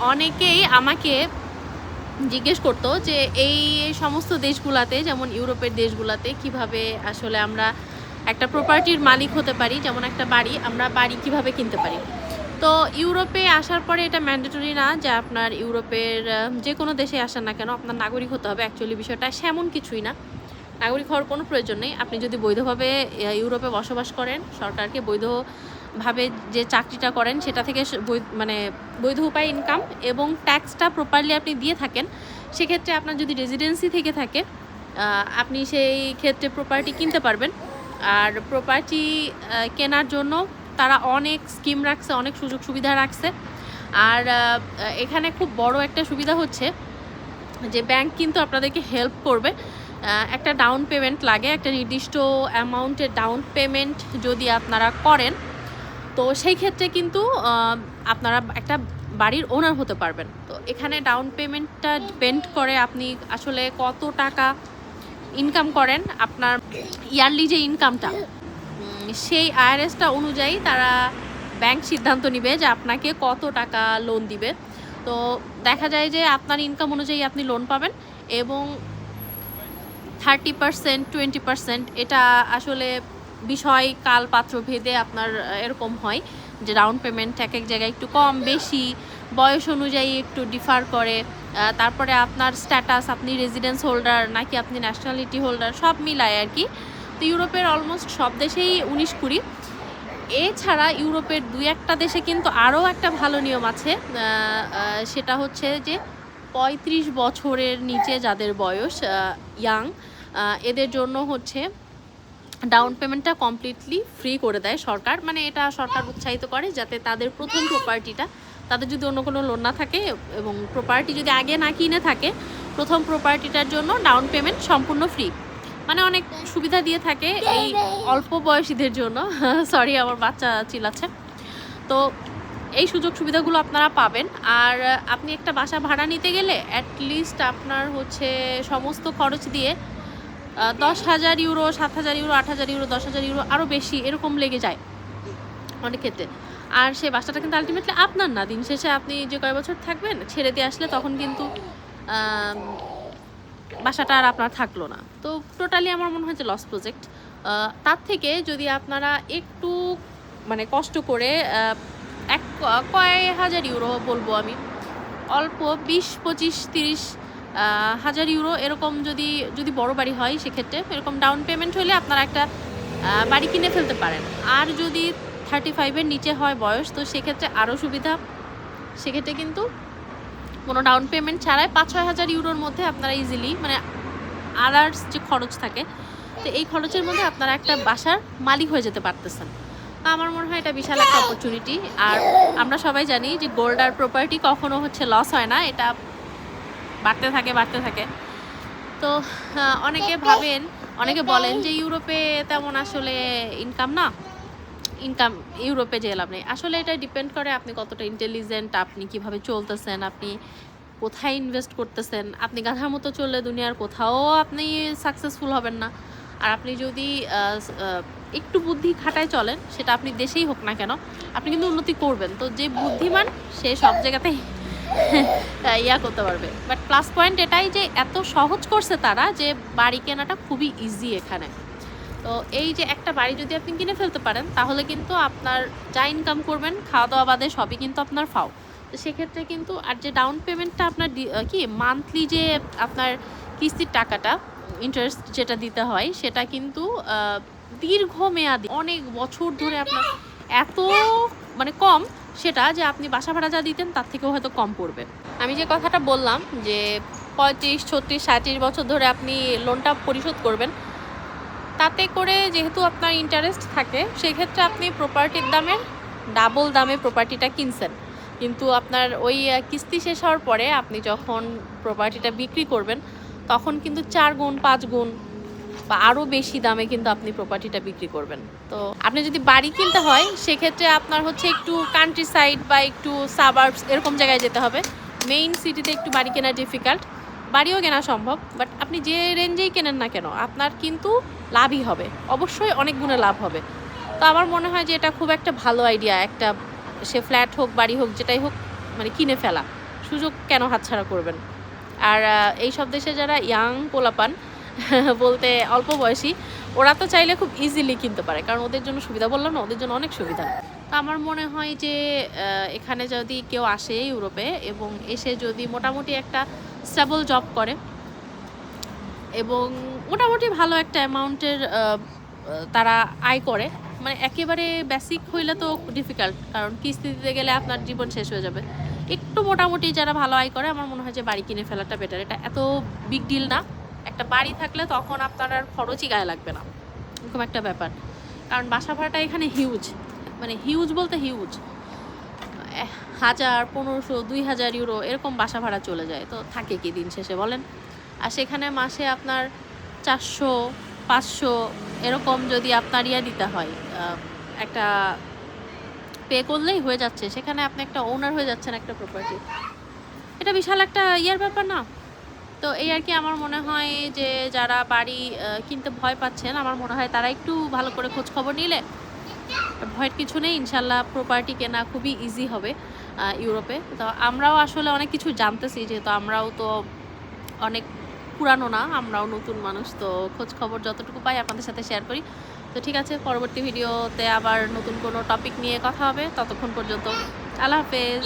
অনেকেই আমাকে জিজ্ঞেস করতো যে এই সমস্ত দেশগুলাতে, যেমন ইউরোপের দেশগুলাতে কীভাবে আসলে আমরা একটা প্রপার্টির মালিক হতে পারি, যেমন একটা বাড়ি, আমরা বাড়ি কীভাবে কিনতে পারি? তো ইউরোপে আসার পরে এটা ম্যান্ডেটরি না যে আপনার ইউরোপের যে কোনো দেশে আসেন না কেন, আপনার নাগরিক হতে হবে অ্যাকচুয়ালি বিষয়টা সেমন কিছুই না। নাগরিক হওয়ার কোনো প্রয়োজন নেই। আপনি যদি বৈধভাবে ইউরোপে বসবাস করেন, সরকারকে বৈধভাবে যে চাকরিটা করেন, সেটা থেকে মানে বৈধ উপায় ইনকাম এবং ট্যাক্সটা প্রপারলি আপনি দিয়ে থাকেন, সেক্ষেত্রে আপনার যদি রেজিডেন্সি থেকে থাকে আপনি সেই ক্ষেত্রে প্রপার্টি কিনতে পারবেন। আর প্রপার্টি কেনার জন্য তারা অনেক স্কিম রাখছে, অনেক সুযোগ সুবিধা রাখছে। আর এখানে খুব বড় একটা সুবিধা হচ্ছে যে ব্যাংক কিন্তু আপনাদেরকে হেল্প করবে। একটা ডাউন পেমেন্ট লাগে, একটা নির্দিষ্ট অ্যামাউন্টের ডাউন পেমেন্ট যদি আপনারা করেন, তো সেই ক্ষেত্রে কিন্তু আপনারা একটা বাড়ির ওনার হতে পারবেন। তো এখানে ডাউন পেমেন্টটা ডিপেন্ড করে আপনি আসলে কত টাকা ইনকাম করেন, আপনার ইয়ারলি যে ইনকামটা সেই আইআরএসটা অনুযায়ী তারা ব্যাংক সিদ্ধান্ত নিবে যে আপনাকে কত টাকা লোন দিবে। তো দেখা যায় যে আপনার ইনকাম অনুযায়ী আপনি লোন পাবেন এবং থার্টি পার্সেন্ট টোয়েন্টি পার্সেন্ট এটা আসলে বিষয় কাল পাত্র ভেদে আপনার এরকম হয় যে ডাউন পেমেন্ট এক এক জায়গায় একটু কম, বেশি, বয়স অনুযায়ী একটু ডিফার করে তারপরে আপনার স্ট্যাটাস আপনি রেজিডেন্স হোল্ডার নাকি আপনি ন্যাশনালিটি হোল্ডার সব মিলায় আর কি। তো ইউরোপের অলমোস্ট সব দেশেই উনিশ কুড়ি। এছাড়া ইউরোপের দুই একটা দেশে কিন্তু আরও একটা ভালো নিয়ম আছে সেটা হচ্ছে যে পঁয়ত্রিশ বছরের নিচে যাদের বয়স ইয়াং এদের জন্য হচ্ছে ডাউন পেমেন্টটা কমপ্লিটলি ফ্রি করে দেয় সরকার। মানে এটা সরকার উৎসাহিত করে যাতে তাদের প্রথম প্রপার্টিটা তাদের যদি অন্য কোনো লোন না থাকে এবং প্রপার্টি যদি আগে না কিনে থাকে, প্রথম প্রপার্টিটার জন্য ডাউন পেমেন্ট সম্পূর্ণ ফ্রি মানে অনেক সুবিধা দিয়ে থাকে এই অল্প বয়সীদের জন্য। সরি আমার বাচ্চা চিল্লাচ্ছে। তো এই সুযোগ সুবিধাগুলো আপনারা পাবেন। আর আপনি একটা বাসা ভাড়া নিতে গেলে অ্যাটলিস্ট আপনার হচ্ছে সমস্ত খরচ দিয়ে দশ হাজার ইউরো, সাত হাজার ইউরো, আট হাজার ইউরো, দশ হাজার ইউরো আরও বেশি এরকম লেগে যায় অনেক ক্ষেত্রে। আর সেই বাসাটা কিন্তু আলটিমেটলি আপনার না। দিন শেষে আপনি যে কয় বছর থাকবেন, ছেড়ে দিয়ে আসলে তখন কিন্তু বাসাটা আর আপনার থাকল না। তো টোটালি আমার মনে হয় যে লস প্রজেক্ট তার থেকে যদি আপনারা একটু মানে কষ্ট করে এক কয় হাজার ইউরো বলব আমি, অল্প বিশ, পঁচিশ, তিরিশ হাজার ইউরো এরকম যদি যদি বড় বাড়ি হয় সেক্ষেত্রে এরকম ডাউন পেমেন্ট হলে আপনারা একটা বাড়ি কিনে ফেলতে পারেন। আর যদি থার্টি ফাইভের নিচে হয় বয়স, তো সেক্ষেত্রে আরও সুবিধা। সেক্ষেত্রে কিন্তু কোনো ডাউন পেমেন্ট ছাড়াই পাঁচ ছয় হাজার ইউরোর মধ্যে আপনারা ইজিলি মানে আদার্স যে খরচ থাকে, তো এই খরচের মধ্যে আপনারা একটা বাসার মালিক হয়ে যেতে পারতেছেন। তো আমার মনে হয় এটা বিশাল একটা অপরচুনিটি আর আমরা সবাই জানি যে গোল্ড আর প্রপার্টি কখনো হচ্ছে লস হয় না। এটা বাড়তে থাকে বাড়তে থাকে। তো অনেকে ভাবেন অনেকে বলেন যে ইউরোপে তেমন আসলে ইনকাম না। ইনকাম ইউরোপে যে লাভ নেই। আসলে এটা ডিপেন্ড করে আপনি কতটা ইন্টেলিজেন্ট আপনি কীভাবে চলতেছেন আপনি কোথায় ইনভেস্ট করতেছেন। আপনি গাধার মতো চললে দুনিয়ার কোথাও আপনি সাকসেসফুল হবেন না। আর আপনি যদি একটু বুদ্ধি খাটায় চলেন সেটা আপনি দেশেই হোক না কেন আপনি কিন্তু উন্নতি করবেন। তো যে বুদ্ধিমান সে সব জায়গাতেই ইয়া করতে পারবে। বাট প্লাস পয়েন্ট এটাই যে এত সহজ করছে তারা যে বাড়ি কেনাটা খুবই ইজি এখানে। তো এই যে একটা বাড়ি যদি আপনি কিনে ফেলতে পারেন, তাহলে কিন্তু আপনার যা ইনকাম করবেন খাওয়া দাওয়া বাদে সবই কিন্তু আপনার ফাও। তো সেক্ষেত্রে কিন্তু আর যে ডাউন পেমেন্টটা আপনার কি মান্থলি যে আপনার কিস্তির টাকাটা ইন্টারেস্ট যেটা দিতে হয়, সেটা কিন্তু দীর্ঘমেয়াদী, অনেক বছর ধরে আপনার এত মানে কম সেটা যে আপনি বাসা ভাড়া যা দিতেন, তার থেকেও হয়তো কম পড়বে। আমি যে কথাটা বললাম যে পঁয়ত্রিশ, ছত্রিশ সাঁত্রিশ বছর ধরে আপনি লোনটা পরিশোধ করবেন, তাতে করে যেহেতু আপনার ইন্টারেস্ট থাকে, সেক্ষেত্রে আপনি প্রপার্টির দামের ডাবল দামে প্রপার্টিটা কিনছেন। কিন্তু আপনার ওই কিস্তি শেষ হওয়ার পরে আপনি যখন প্রপার্টিটা বিক্রি করবেন, তখন কিন্তু চার গুণ, পাঁচ গুণ বা আরও বেশি দামে কিন্তু আপনি প্রপার্টিটা বিক্রি করবেন। তো আপনি যদি বাড়ি কিনতে হয়, সেক্ষেত্রে আপনার হচ্ছে একটু কান্ট্রি সাইড বা একটু সাবার্বস এরকম জায়গায় যেতে হবে। মেইন সিটিতে একটু বাড়ি কেনা ডিফিকাল্ট বাড়িও কেনা সম্ভব বাট আপনি যে রেঞ্জেই কেনেন না কেন, আপনার কিন্তু লাভই হবে। অবশ্যই অনেক গুণে লাভ হবে। তো আমার মনে হয় যে এটা খুব একটা ভালো আইডিয়া একটা সে ফ্ল্যাট হোক, বাড়ি হোক, যেটাই হোক মানে কিনে ফেলা। সুযোগ কেন হাতছাড়া করবেন? আর এই সব দেশে যারা ইয়াং পোলাপান বলতে অল্প বয়সী। ওরা তো চাইলে খুব ইজিলি কিনতে পারে, কারণ ওদের জন্য সুবিধা বললাম না, ওদের জন্য অনেক সুবিধা। তো আমার মনে হয় যে এখানে যদি কেউ আসে ইউরোপে এবং এসে যদি মোটামুটি একটা স্টেবল জব করে এবং মোটামুটি ভালো একটা অ্যামাউন্টের তারা আয় করে মানে একেবারে বেসিক হইলে তো ডিফিকাল্ট কারণ কিস্তি দিতে গেলে আপনার জীবন শেষ হয়ে যাবে। একটু মোটামুটি যারা ভালো আয় করে, আমার মনে হয় যে বাড়ি কিনে ফেলাটা বেটার এটা এত বিগ ডিল না। একটা বাড়ি থাকলে তখন আপনার আর খরচই গায়ে লাগবে না। এরকম একটা ব্যাপার। কারণ বাসা ভাড়াটা এখানে হিউজ মানে হিউজ বলতে হিউজ হাজার, পনেরোশো, দুই হাজার ইউরো এরকম বাসা ভাড়া চলে যায়। তো থাকে কি দিন শেষে বলেন? আর সেখানে মাসে আপনার চারশো, পাঁচশো এরকম যদি আপনার ইয়া দিতে হয় একটা পে করলেই হয়ে যাচ্ছে। সেখানে আপনি একটা ওনার হয়ে যাচ্ছেন একটা প্রপার্টি এটা বিশাল একটা ইয়ার ব্যাপার না? তো এই আর কি আমার মনে হয় যে যারা বাড়ি কিনতে ভয় পাচ্ছেন, আমার মনে হয় তারা একটু ভালো করে খোঁজ খবর নিলে ভয়ের কিছু নেই ইনশাল্লাহ প্রপার্টি কেনা খুবই ইজি হবে ইউরোপে। তো আমরাও আসলে অনেক কিছু জানতেছি, যেহেতু আমরাও তো অনেক পুরানো না, আমরাও নতুন মানুষ, তো খোঁজ খবর যতটুকু পাই আপনাদের সাথে শেয়ার করি। তো ঠিক আছে, পরবর্তী ভিডিওতে আবার নতুন কোনো টপিক নিয়ে কথা হবে, ততক্ষণ পর্যন্ত আল্লাহ হাফেজ।